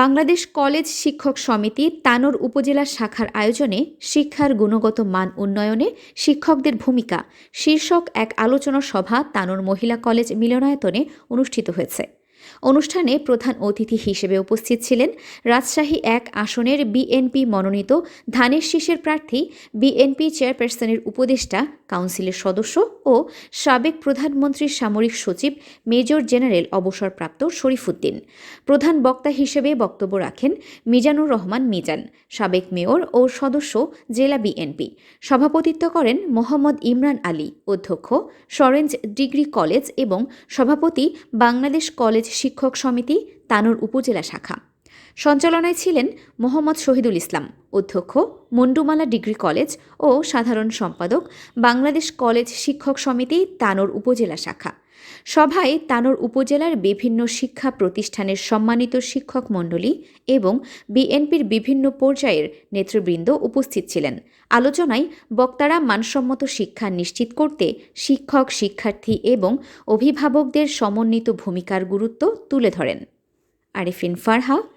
Bangladesh college শিক্ষক সমিতি তানোর উপজেলা শাখার আয়োজনে শিক্ষার গুণগত মান উন্নয়নে শিক্ষকদের ভূমিকা শীর্ষক এক আলোচনা সভা তানোর মহিলা কলেজ মিলনায়তনে অনুষ্ঠিত হয়েছে। অনুষ্ঠানে প্রধান অতিথি হিসেবে উপস্থিত ছিলেন রাজশাহী এক আসনের বিএনপি মনোনীত ধানের শীষের প্রার্থী, বিএনপি চেয়ারপারসনের উপদেষ্টা কাউন্সিলের সদস্য ও সাবেক প্রধানমন্ত্রীর সামরিক সচিব মেজর জেনারেল অবসরপ্রাপ্ত শরীফুদ্দিন। প্রধান বক্তা হিসেবে বক্তব্য রাখেন মিজানুর রহমান মিজান, সাবেক মেয়র ও সদস্য জেলা বিএনপি। সভাপতিত্ব করেন মোহাম্মদ ইমরান আলী, অধ্যক্ষ সরেঞ্জ ডিগ্রি কলেজ এবং সভাপতি বাংলাদেশ কলেজ শিক্ষক সমিতি, তানোর উপজেলা শাখা। সঞ্চালনায় ছিলেন মোহাম্মদ শহীদুল ইসলাম, অধ্যক্ষ, মন্ডুমালা ডিগ্রি কলেজ ও সাধারণ সম্পাদক, বাংলাদেশ কলেজ শিক্ষক সমিতি, তানোর উপজেলা শাখা। সভায় তানোর উপজেলার বিভিন্ন শিক্ষা প্রতিষ্ঠানের সম্মানিত শিক্ষক মণ্ডলী এবং বিএনপির বিভিন্ন পর্যায়ের নেতৃবৃন্দ উপস্থিত ছিলেন। আলোচনায় বক্তারা মানসম্মত শিক্ষা নিশ্চিত করতে শিক্ষক, শিক্ষার্থী এবং অভিভাবকদের সমন্বিত ভূমিকার গুরুত্ব তুলে ধরেন। Arifin Farha